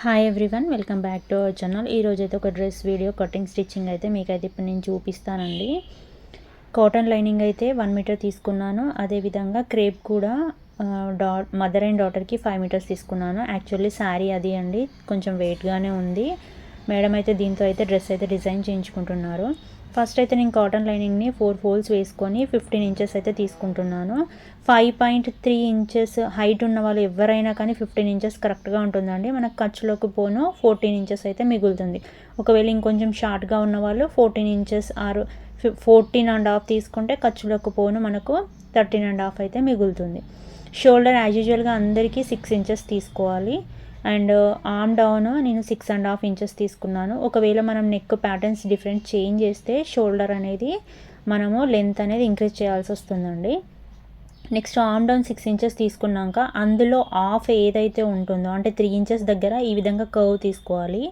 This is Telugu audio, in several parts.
Hi everyone welcome back to our channel ఈరోజు అయితే ఒక డ్రెస్ వీడియో కటింగ్ స్టిచ్చింగ్ అయితే మీకైతే ఇప్పుడు నేను చూపిస్తానండి. కాటన్ లైనింగ్ అయితే వన్ మీటర్ తీసుకున్నాను. అదేవిధంగా క్రేప్ కూడా డా మదర్ అండ్ డాటర్కి ఫైవ్ మీటర్స్ తీసుకున్నాను. యాక్చువల్లీ శారీ అది అండి కొంచెం వెయిట్గానే ఉంది. మేడం అయితే దీంతో అయితే డ్రెస్ అయితే డిజైన్ చేయించుకుంటున్నారు. ఫస్ట్ అయితే నేను కాటన్ లైనింగ్ని ఫోర్ ఫోల్స్ వేసుకొని ఫిఫ్టీన్ ఇంచెస్ అయితే తీసుకుంటున్నాను. Five point three inches height ఉన్న వాళ్ళు ఎవరైనా కానీ ఫిఫ్టీన్ ఇంచెస్ కరెక్ట్గా ఉంటుందండి. మనకు ఖర్చులోకి పోను ఫోర్టీన్ ఇంచెస్ అయితే మిగులుతుంది. ఒకవేళ ఇంకొంచెం షార్ట్గా ఉన్న వాళ్ళు ఫోర్టీన్ ఇంచెస్ ఆరు ఫోర్టీన్ అండ్ హాఫ్ తీసుకుంటే ఖర్చులోకి పోను మనకు థర్టీన్ అండ్ హాఫ్ అయితే మిగులుతుంది. షోల్డర్ యాజ్ యూజువల్గా అందరికీ సిక్స్ ఇంచెస్ తీసుకోవాలి. అండ్ ఆమ్ డౌన్ నేను సిక్స్ అండ్ హాఫ్ ఇంచెస్ తీసుకున్నాను. ఒకవేళ మనం నెక్ ప్యాటర్న్స్ డిఫరెంట్ చేంజ్ చేస్తే షోల్డర్ అనేది మనము లెంత్ అనేది ఇంక్రీజ్ చేయాల్సి వస్తుందండి. Next arm down six inches తీసుకున్నాక అందులో ఆఫ్ ఏదైతే ఉంటుందో అంటే త్రీ ఇంచెస్ దగ్గర ఈ విధంగా కర్వ్ తీసుకోవాలి.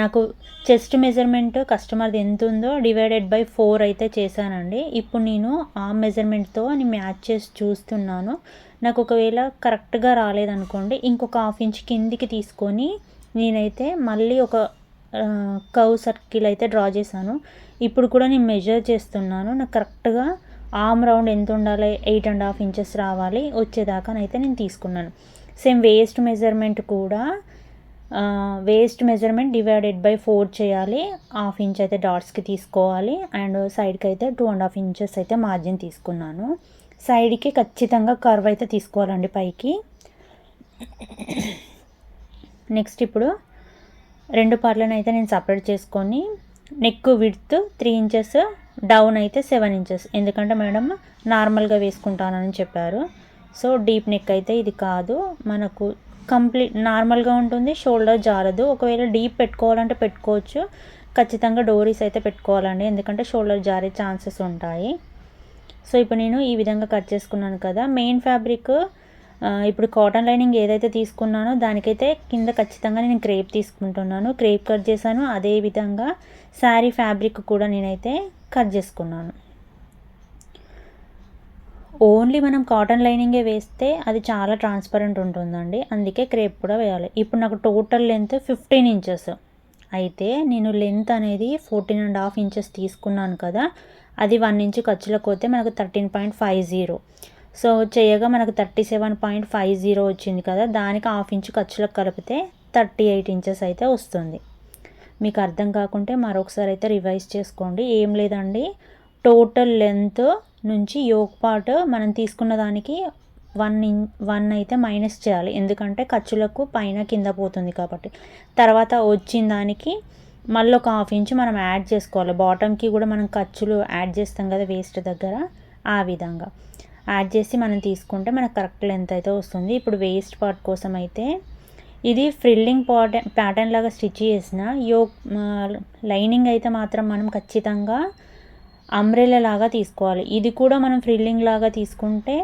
నాకు చెస్ట్ మెజర్మెంట్ కస్టమర్ది ఎంత ఉందో డివైడెడ్ బై ఫోర్ అయితే చేశానండి. ఇప్పుడు నేను ఆ మెజర్మెంట్తో అని మ్యాచ్ చేసి చూస్తున్నాను. నాకు ఒకవేళ కరెక్ట్గా రాలేదనుకోండి ఇంకొక హాఫ్ ఇంచ్ కిందికి తీసుకొని నేనైతే మళ్ళీ ఒక కవ్ సర్కిల్ అయితే డ్రా చేశాను. ఇప్పుడు కూడా నేను మెజర్ చేస్తున్నాను. నాకు కరెక్ట్గా ఆమ్ రౌండ్ ఎంత ఉండాలి ఎయిట్ అండ్ హాఫ్ ఇంచెస్ రావాలి వచ్చేదాకానైతే నేను తీసుకున్నాను. సేమ్ వేస్ట్ మెజర్మెంట్ కూడా waist measurement divided by four చేయాలి. హాఫ్ ఇంచ్ అయితే డాట్స్కి తీసుకోవాలి. అండ్ సైడ్కి అయితే టూ అండ్ హాఫ్ ఇంచెస్ అయితే మార్జిన్ తీసుకున్నాను. సైడ్కి ఖచ్చితంగా కర్వ్ అయితే తీసుకోవాలండి పైకి. నెక్స్ట్ ఇప్పుడు రెండు పార్ట్లను అయితే నేను సపరేట్ చేసుకొని neck width three inches down అయితే సెవెన్ ఇంచెస్ ఎందుకంటే మేడం నార్మల్గా వేసుకుంటానని చెప్పారు. సో డీప్ నెక్ అయితే ఇది కాదు. మనకు కంప్లీట్ నార్మల్గా ఉంటుంది షోల్డర్ జారదు. ఒకవేళ డీప్ పెట్టుకోవాలంటే పెట్టుకోవచ్చు. ఖచ్చితంగా డోరీస్ అయితే పెట్టుకోవాలండి. ఎందుకంటే షోల్డర్ జారే ఛాన్సెస్ ఉంటాయి. సో ఇప్పుడు నేను ఈ విధంగా కట్ చేసుకున్నాను కదా. మెయిన్ ఫ్యాబ్రిక్ ఇప్పుడు కాటన్ లైనింగ్ ఏదైతే తీసుకున్నానో దానికైతే కింద ఖచ్చితంగా నేను క్రేప్ తీసుకుంటున్నాను. క్రేప్ కట్ చేశాను. అదేవిధంగా శారీ ఫ్యాబ్రిక్ కూడా నేనైతే కట్ చేసుకున్నాను. ఓన్లీ మనం కాటన్ లైనింగే వేస్తే అది చాలా ట్రాన్స్పరెంట్ ఉంటుందండి. అందుకే క్రేప్ కూడా వేయాలి. ఇప్పుడు నాకు టోటల్ లెంత్ ఫిఫ్టీన్ ఇంచెస్. అయితే నేను లెంత్ అనేది ఫోర్టీన్ అండ్ హాఫ్ ఇంచెస్ తీసుకున్నాను కదా అది వన్ ఇంచ్ ఖర్చులకు పోతే మనకు thirteen point five zero. So చేయగా మనకు thirty seven point five zero వచ్చింది కదా దానికి హాఫ్ ఇంచ్ ఖర్చులకు కలిపితే థర్టీ ఎయిట్ ఇంచెస్ అయితే వస్తుంది. మీకు అర్థం కాకుంటే మరొకసారి అయితే రివైజ్ చేసుకోండి. ఏం లేదండి టోటల్ లెంత్ నుంచి యోగ్ పార్ట్ మనం తీసుకున్న దానికి వన్ ఇన్ వన్ అయితే మైనస్ చేయాలి. ఎందుకంటే ఖర్చులకు పైన కింద పోతుంది కాబట్టి. తర్వాత వచ్చిన దానికి మళ్ళీ ఒక హాఫ్ ఇంచ్ మనం యాడ్ చేసుకోవాలి. బాటమ్కి కూడా మనం ఖర్చులు యాడ్ చేస్తాం కదా వేస్ట్ దగ్గర. ఆ విధంగా. యాడ్ చేసి మనం తీసుకుంటే మనకు కరెక్ట్ లెంత్ అయితే వస్తుంది. ఇప్పుడు వేస్ట్ పార్ట్ కోసం అయితే ఇది ఫ్రిల్లింగ్ పాట్ ప్యాటర్న్ లాగా స్టిచ్ చేసిన యో లైనింగ్ అయితే మాత్రం మనం ఖచ్చితంగా అంబ్రెలా లాగా తీసుకోవాలి. ఇది కూడా మనం ఫ్రిల్లింగ్ లాగా తీసుకుంటే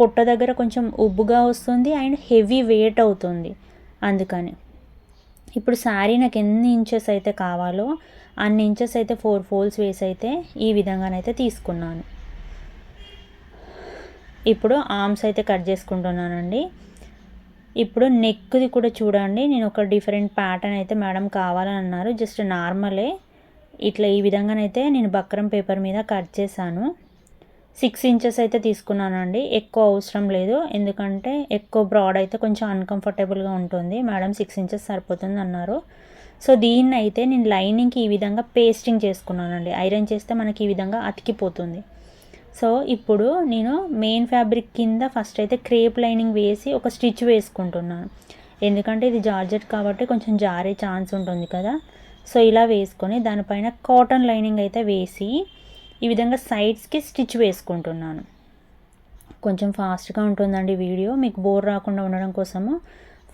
పొట్ట దగ్గర కొంచెం ఉబ్బుగా వస్తుంది అండ్ హెవీ వెయిట్ అవుతుంది. అందుకని. ఇప్పుడు శారీ నాకు ఎన్ని ఇంచెస్ అయితే కావాలో అన్ని ఇంచెస్ అయితే ఫోర్ ఫోల్స్ వేసి అయితే ఈ విధంగానైతే తీసుకున్నాను. ఇప్పుడు ఆర్మ్స్ అయితే కట్ చేసుకుంటున్నానండి. ఇప్పుడు నెక్ది కూడా చూడండి. నేను ఒక డిఫరెంట్ ప్యాటర్న్ అయితే మేడం కావాలని అన్నారు. జస్ట్ నార్మలే ఇట్లా ఈ విధంగానైతే నేను బక్రం పేపర్ మీద కట్ చేశాను. సిక్స్ ఇంచెస్ అయితే తీసుకున్నానండి. ఎక్కువ అవసరం లేదు. ఎందుకంటే ఎక్కువ బ్రాడ్ అయితే కొంచెం అన్కంఫర్టబుల్గా ఉంటుంది. మేడం సిక్స్ ఇంచెస్ సరిపోతుంది అన్నారు సో దీన్ని అయితే నేను లైనింగ్కి ఈ విధంగా పేస్టింగ్ చేసుకున్నానండి. ఐరన్ చేస్తే మనకి ఈ విధంగా అతికిపోతుంది. సో ఇప్పుడు నేను మెయిన్ ఫ్యాబ్రిక్ కింద ఫస్ట్ అయితే క్రేప్ లైనింగ్ వేసి ఒక స్టిచ్ వేసుకుంటున్నాను. ఎందుకంటే ఇది జార్జెట్ కాబట్టి కొంచెం జారే ఛాన్స్ ఉంటుంది కదా. సో ఇలా వేసుకొని దానిపైన కాటన్ లైనింగ్ అయితే వేసి ఈ విధంగా సైడ్స్కి స్టిచ్ వేసుకుంటున్నాను. కొంచెం ఫాస్ట్గా ఉంటుందండి వీడియో. మీకు బోర్ రాకుండా ఉండడం కోసము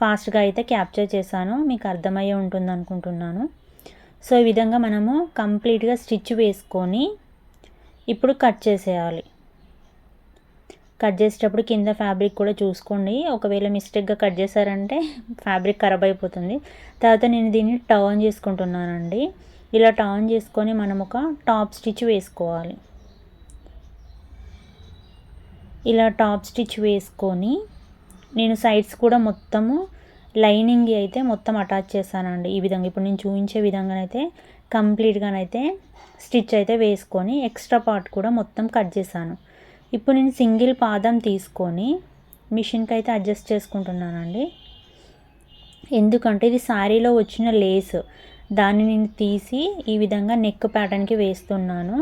ఫాస్ట్గా అయితే క్యాప్చర్ చేశాను. మీకు అర్థమయ్యే ఉంటుంది అనుకుంటున్నాను. సో ఈ విధంగా మనము కంప్లీట్గా స్టిచ్ వేసుకొని ఇప్పుడు కట్ చేసేయాలి. కట్ చేసేటప్పుడు కింద ఫ్యాబ్రిక్ కూడా చూసుకోండి. ఒకవేళ మిస్టేక్గా కట్ చేశారంటే ఫ్యాబ్రిక్ ఖరాబ్ అయిపోతుంది. తర్వాత నేను దీన్ని టర్న్ చేసుకుంటున్నానండి. ఇలా టర్న్ చేసుకొని మనం ఒక టాప్ స్టిచ్ వేసుకోవాలి. ఇలా టాప్ స్టిచ్ వేసుకొని నేను సైడ్స్ కూడా మొత్తము లైనింగ్ అయితే మొత్తం అటాచ్ చేస్తానండి ఈ విధంగా ఇప్పుడు నేను చూపించే విధంగానైతే కంప్లీట్గానైతే స్టిచ్ అయితే వేసుకొని ఎక్స్ట్రా పార్ట్ కూడా మొత్తం కట్ చేశాను. ఇప్పుడు నేను సింగిల్ పాదం తీసుకొని మిషన్కి అయితే అడ్జస్ట్ చేసుకుంటున్నానండి. ఎందుకంటే ఇది శారీలో వచ్చిన లేస్. దాన్ని నేను తీసి ఈ విధంగా నెక్ ప్యాటర్న్కి వేస్తున్నాను.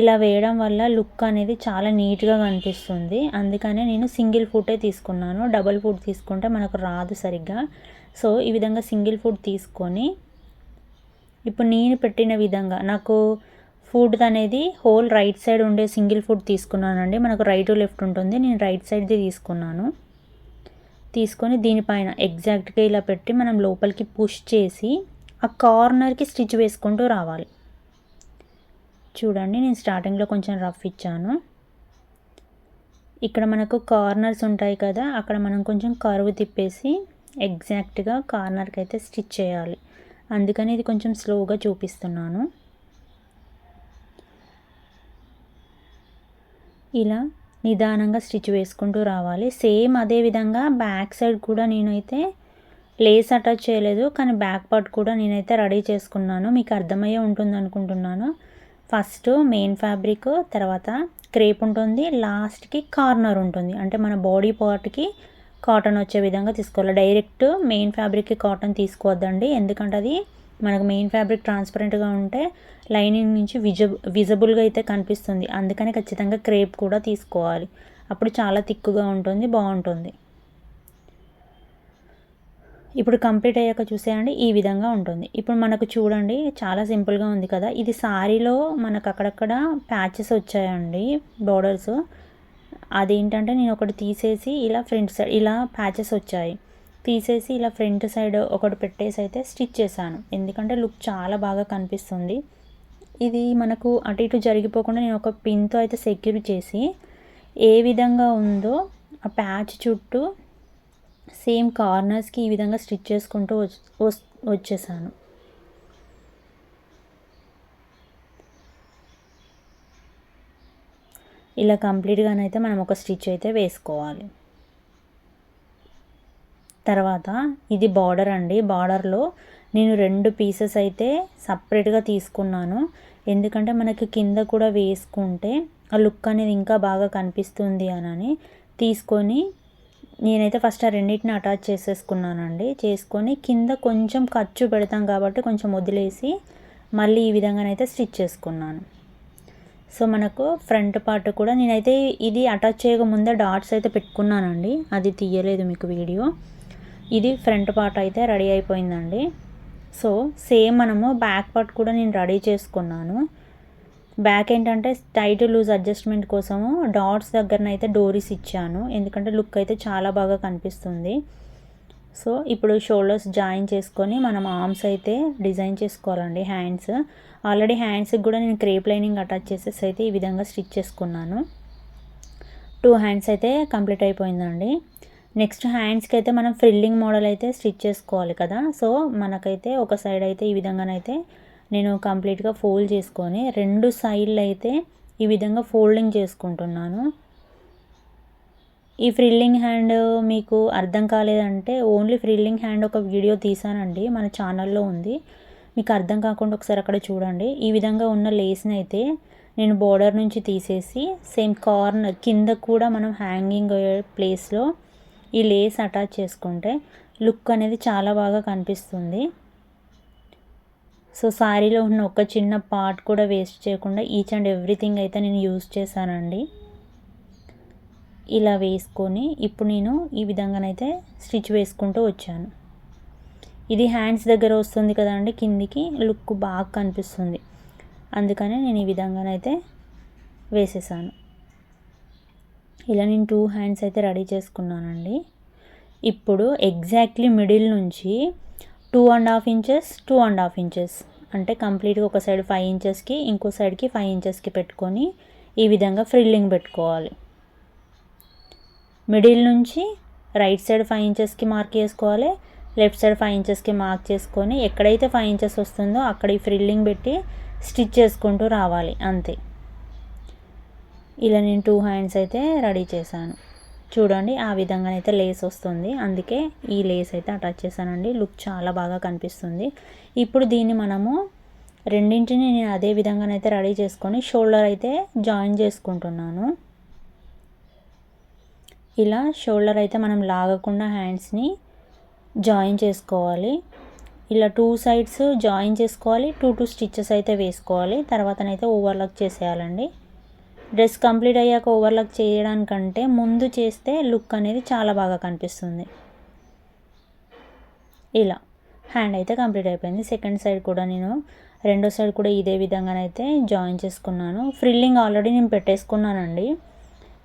ఇలా వేయడం వల్ల లుక్ అనేది చాలా నీట్గా కనిపిస్తుంది. అందుకనే నేను సింగిల్ ఫుటే తీసుకున్నాను. డబల్ ఫుడ్ తీసుకుంటే మనకు రాదు సరిగ్గా. సో ఈ విధంగా సింగిల్ ఫుడ్ తీసుకొని ఇప్పుడు నేను పెట్టిన విధంగా నాకు ఫుడ్ అనేది హోల్ రైట్ సైడ్ ఉండే సింగిల్ ఫుడ్ తీసుకున్నానండి. మనకు రైట్ లెఫ్ట్ ఉంటుంది. నేను రైట్ సైడ్ది తీసుకున్నాను. తీసుకొని దీనిపైన ఎగ్జాక్ట్గా ఇలా పెట్టి మనం లోపలికి పుష్ చేసి ఆ కార్నర్కి స్టిచ్ వేసుకుంటూ రావాలి. చూడండి నేను స్టార్టింగ్లో కొంచెం రఫ్ ఇచ్చాను. ఇక్కడ మనకు కార్నర్స్ ఉంటాయి కదా అక్కడ మనం కొంచెం కరువు తిప్పేసి ఎగ్జాక్ట్గా కార్నర్కి అయితే స్టిచ్ చేయాలి. అందుకని ఇది కొంచెం స్లోగా చూపిస్తున్నాను. ఇలా నిదానంగా స్టిచ్ వేసుకుంటూ రావాలి. సేమ్ అదే విధంగా బ్యాక్ సైడ్ కూడా నేనైతే లేస్ అటాచ్ చేయలేదు కానీ బ్యాక్ పార్ట్ కూడా నేనైతే రెడీ చేసుకున్నాను. మీకు అర్థమయ్యే ఉంటుంది అనుకుంటున్నాను ఫస్ట్ మెయిన్ ఫ్యాబ్రిక్ తర్వాత క్రేప్ ఉంటుంది లాస్ట్కి కార్నర్ ఉంటుంది. అంటే మన బాడీ పార్ట్కి కాటన్ వచ్చే విధంగా తీసుకోవాలి. డైరెక్ట్ మెయిన్ ఫ్యాబ్రిక్కి కాటన్ తీసుకోవద్దండి. ఎందుకంటే అది మనకు మెయిన్ ఫ్యాబ్రిక్ ట్రాన్స్పరెంట్గా ఉంటే లైనింగ్ నుంచి విజ విజబుల్గా అయితే కనిపిస్తుంది. అందుకని ఖచ్చితంగా క్రేప్ కూడా తీసుకోవాలి. అప్పుడు చాలా థిక్గా ఉంటుంది బాగుంటుంది. ఇప్పుడు కంప్లీట్ అయ్యాక చూసేయండి ఈ విధంగా ఉంటుంది. ఇప్పుడు మనకు చూడండి చాలా సింపుల్గా ఉంది కదా. ఇది సారీలో మనకు అక్కడక్కడ ప్యాచెస్ వచ్చాయండి బోర్డర్స్ అదేంటంటే నేను ఒకటి తీసేసి ఇలా ఫ్రంట్ సైడ్ ఇలా ప్యాచెస్ వచ్చాయి. తీసేసి ఇలా ఫ్రంట్ సైడ్ ఒకటి పెట్టేసి అయితే స్టిచ్ చేశాను. ఎందుకంటే లుక్ చాలా బాగా కనిపిస్తుంది. ఇది మనకు అటు ఇటు జరిగిపోకుండా నేను ఒక పిన్తో అయితే సెక్యూర్ చేసి ఏ విధంగా ఉందో ఆ ప్యాచ్ చుట్టూ సేమ్ కార్నర్స్కి ఈ విధంగా స్టిచ్ చేసుకుంటూ వచ్చేసాను. ఇలా కంప్లీట్గానైతే మనం ఒక స్టిచ్ అయితే వేసుకోవాలి. తర్వాత ఇది బార్డర్ అండి. బార్డర్లో నేను రెండు పీసెస్ అయితే సపరేట్గా తీసుకున్నాను. ఎందుకంటే మనకి కింద కూడా వేసుకుంటే ఆ లుక్ అనేది ఇంకా బాగా కనిపిస్తుంది అని తీసుకొని నేనైతే ఫస్ట్ ఆ రెండింటిని అటాచ్ చేసేసుకున్నానండి. చేసుకొని కింద కొంచెం ఖర్చు పెడతాం కాబట్టి కొంచెం వదిలేసి మళ్ళీ ఈ విధంగానైతే స్టిచ్ చేసుకున్నాను. సో మనకు ఫ్రంట్ పార్ట్ కూడా నేనైతే ఇది అటాచ్ చేయకముందే డాట్స్ అయితే పెట్టుకున్నానండి. అది తీయలేదు మీకు వీడియో. ఇది ఫ్రంట్ పార్ట్ అయితే రెడీ అయిపోయిందండి. సో సేమ్ మనము బ్యాక్ పార్ట్ కూడా నేను రెడీ చేసుకున్నాను. బ్యాక్ ఏంటంటే టైట్ లూజ్ అడ్జస్ట్మెంట్ కోసము డాట్స్ దగ్గరనైతే డోరీస్ ఇచ్చాను. ఎందుకంటే లుక్ అయితే చాలా బాగా కనిపిస్తుంది. సో ఇప్పుడు షోల్డర్స్ జాయిన్ చేసుకొని మనం ఆర్మ్స్ అయితే డిజైన్ చేసుకోవాలండి హ్యాండ్స్. ఆల్రెడీ హ్యాండ్స్కి కూడా నేను క్రేప్ లైనింగ్ అటాచ్ చేసేసి అయితే ఈ విధంగా స్టిచ్ చేసుకున్నాను. టూ హ్యాండ్స్ అయితే కంప్లీట్ అయిపోయిందండి. నెక్స్ట్ హ్యాండ్స్కి అయితే మనం ఫ్రిల్లింగ్ మోడల్ అయితే స్టిచ్ చేసుకోవాలి కదా. సో మనకైతే ఒక సైడ్ అయితే ఈ విధంగానైతే నేను కంప్లీట్గా ఫోల్డ్ చేసుకొని రెండు సైడ్లు అయితే ఈ విధంగా ఫోల్డింగ్ చేసుకుంటున్నాను. ఈ ఫ్రిల్లింగ్ హ్యాండ్ మీకు అర్థం కాలేదంటే ఓన్లీ ఫ్రిల్లింగ్ హ్యాండ్ ఒక వీడియో తీసానండి. మన ఛానల్లో ఉంది. మీకు అర్థం కాకుండా ఒకసారి అక్కడ చూడండి. ఈ విధంగా ఉన్న లేస్ని అయితే నేను బోర్డర్ నుంచి తీసేసి సేమ్ కార్నర్ కింద కూడా మనం హ్యాంగింగ్ ప్లేస్లో ఈ లేస్ అటాచ్ చేసుకుంటే లుక్ అనేది చాలా బాగా కనిపిస్తుంది. సో శారీలో ఉన్న ఒక చిన్న పార్ట్ కూడా వేస్ట్ చేయకుండా ఈచ్ అండ్ ఎవ్రీథింగ్ అయితే నేను యూజ్ చేశానండి. ఇలా వేసుకొని ఇప్పుడు నేను ఈ విధంగానైతే స్టిచ్ వేసుకుంటూ వచ్చాను. ఇది హ్యాండ్స్ దగ్గర వస్తుంది కదండి కిందికి లుక్ బాగా కనిపిస్తుంది. అందుకనే నేను ఈ విధంగానైతే వేసేసాను. ఇలా నేను టూ హ్యాండ్స్ అయితే రెడీ చేసుకున్నానండి. ఇప్పుడు ఎగ్జాక్ట్లీ మిడిల్ నుంచి two and half inches two and half inches. అంటే కంప్లీట్గా ఒక సైడ్ ఫైవ్ ఇంచెస్కి ఇంకో సైడ్కి ఫైవ్ ఇంచెస్కి పెట్టుకొని ఈ విధంగా ఫ్రిల్లింగ్ పెట్టుకోవాలి. మిడిల్ నుంచి రైట్ సైడ్ ఫైవ్ ఇంచెస్కి మార్క్ చేసుకోవాలి. లెఫ్ట్ సైడ్ ఫైవ్ ఇంచెస్కి మార్క్ చేసుకొని ఎక్కడైతే ఫైవ్ ఇంచెస్ వస్తుందో అక్కడ ఈ ఫ్రిల్లింగ్ పెట్టి స్టిచ్ చేసుకుంటూ రావాలి. అంతే. ఇలా నేను టూ హ్యాండ్స్ అయితే రెడీ చేశాను. చూడండి ఆ విధంగా అయితే లేస్ వస్తుంది. అందుకే ఈ లేస్ అయితే అటాచ్ చేశానండి. లుక్ చాలా బాగా కనిపిస్తుంది. ఇప్పుడు దీన్ని మనము రెండింటిని నేను అదే విధంగానైతే రెడీ చేసుకొని షోల్డర్ అయితే జాయిన్ చేసుకుంటున్నాను. ఇలా షోల్డర్ అయితే మనం లాగకుండా హ్యాండ్స్ని జాయిన్ చేసుకోవాలి. ఇలా టూ సైడ్స్ జాయిన్ చేసుకోవాలి. టూ టూ స్టిచ్చెస్ అయితే వేసుకోవాలి. తర్వాతనైతే ఓవర్లాక్ చేసేయాలండి. డ్రెస్ కంప్లీట్ అయ్యాక ఓవర్లాక్ చేయడానికంటే ముందు చేస్తే లుక్ అనేది చాలా బాగా కనిపిస్తుంది. ఇలా. హ్యాండ్ అయితే కంప్లీట్ అయిపోయింది. సెకండ్ సైడ్ కూడా నేను రెండో సైడ్ కూడా ఇదే విధంగానైతే జాయిన్ చేసుకున్నాను. ఫ్రిల్లింగ్ ఆల్రెడీ నేను పెట్టేసుకున్నానండి.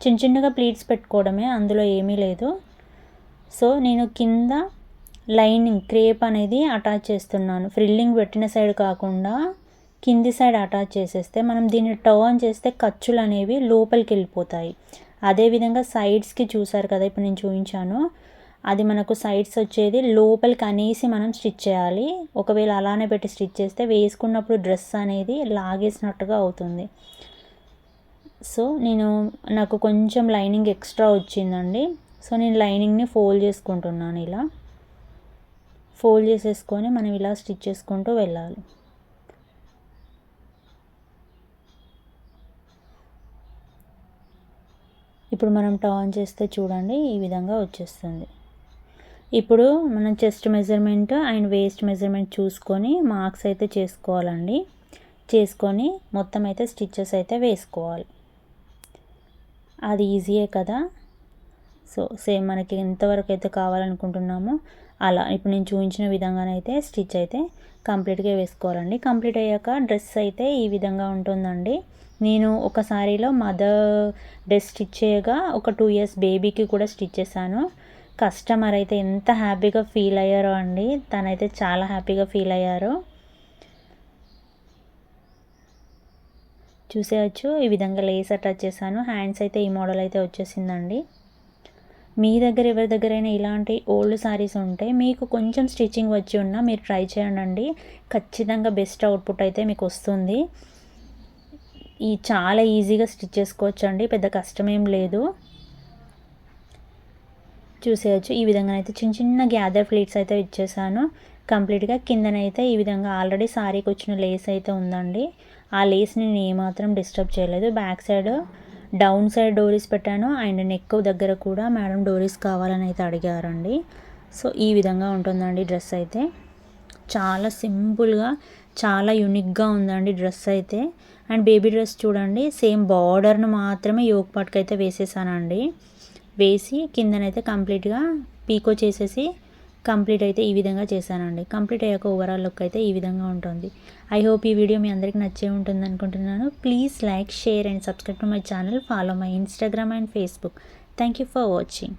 చిన్న చిన్నగా ప్లీట్స్ పెట్టుకోవడమే అందులో ఏమీ లేదు. సో నేను కింద లైనింగ్ క్రేప్ అనేది అటాచ్ చేస్తున్నాను. ఫ్రిల్లింగ్ పెట్టిన సైడ్ కాకుండా కింది సైడ్ అటాచ్ చేసేస్తే మనం దీన్ని టర్న్ చేస్తే ఖర్చులు అనేవి లోపలికి వెళ్ళిపోతాయి. అదేవిధంగా సైడ్స్కి చూసారు కదా ఇప్పుడు నేను చూపించాను. అది మనకు సైడ్స్ వచ్చేది లోపలికి అనేసి మనం స్టిచ్ చేయాలి. ఒకవేళ అలానే పెట్టి స్టిచ్ చేస్తే వేసుకున్నప్పుడు డ్రెస్ అనేది లాగేసినట్టుగా అవుతుంది. సో నేను నాకు కొంచెం లైనింగ్ ఎక్స్ట్రా వచ్చిందండి. సో నేను లైనింగ్ని ఫోల్డ్ చేసుకుంటున్నాను ఇలా. ఫోల్డ్ చేసేసుకొని మనం ఇలా స్టిచ్ చేసుకుంటూ వెళ్ళాలి. ఇప్పుడు మనం టర్న్ చేస్తే చూడండి ఈ విధంగా వచ్చేస్తుంది. ఇప్పుడు మనం chest measurement and waist measurement చూసుకొని మార్క్స్ అయితే చేసుకోవాలండి. చేసుకొని మొత్తం అయితే స్టిచ్చెస్ అయితే వేసుకోవాలి. అది ఈజీయే కదా? సో సేమ్ మనకి ఎంతవరకు అయితే కావాలనుకుంటున్నామో అలా. ఇప్పుడు నేను చూపించిన విధంగానైతే స్టిచ్ అయితే కంప్లీట్గా వేసుకోవాలండి. కంప్లీట్ అయ్యాక డ్రెస్ అయితే ఈ విధంగా ఉంటుందండి. నేను ఒక సారీలో మదర్ డ్రెస్ స్టిచ్ చేయగా ఒక టూ ఇయర్స్ బేబీకి కూడా స్టిచ్ చేశాను. కస్టమర్ అయితే ఎంత హ్యాపీగా ఫీల్ అయ్యారో అండి. తనైతే చాలా హ్యాపీగా ఫీల్ అయ్యారు. చూసేయచ్చు. ఈ విధంగా లేస్ అటాచ్ చేశాను. హ్యాండ్స్ అయితే ఈ మోడల్ అయితే వచ్చేసిందండి. మీ దగ్గర ఎవరి దగ్గరైనా ఇలాంటి ఓల్డ్ శారీస్ ఉంటే మీకు కొంచెం స్టిచ్చింగ్ వచ్చి ఉన్నా మీరు ట్రై చేయండి ఖచ్చితంగా బెస్ట్ అవుట్పుట్ అయితే మీకు వస్తుంది. ఈ చాలా ఈజీగా స్టిచ్ చేసుకోవచ్చు అండి పెద్ద కష్టమేం లేదు. చూసేయచ్చు. ఈ విధంగా అయితే చిన్న చిన్న గ్యాదర్ ఫ్లీట్స్ అయితే ఇచ్చేసాను. కంప్లీట్గా కిందనైతే ఈ విధంగా ఆల్రెడీ సారీకి వచ్చిన లేస్ అయితే ఉందండి. ఆ లేస్ని నేను ఏమాత్రం డిస్టర్బ్ చేయలేదు. Back side down side dories పెట్టాను. అండ్ నెక్ దగ్గర కూడా మేడం డోరీస్ కావాలని అయితే అడిగారండి. సో ఈ విధంగా ఉంటుందండి డ్రెస్ అయితే. చాలా సింపుల్గా చాలా యూనిక్గా ఉందండి డ్రెస్ అయితే. అండ్ బేబీ డ్రెస్ చూడండి సేమ్ బార్డర్ను మాత్రమే యోగ్ పాట్కి అయితే వేసేసానండి. వేసి కిందనైతే కంప్లీట్గా పీకో చేసేసి కంప్లీట్ అయితే ఈ విధంగా చేశానండి. కంప్లీట్ అయ్యాక ఓవరాల్ లుక్ అయితే ఈ విధంగా ఉంటుంది. ఐ హోప్ ఈ వీడియో మీ అందరికి నచ్చే ఉంటుంది అనుకుంటున్నాను. Please like share and subscribe to my channel. Follow my Instagram and Facebook. Thank you for watching.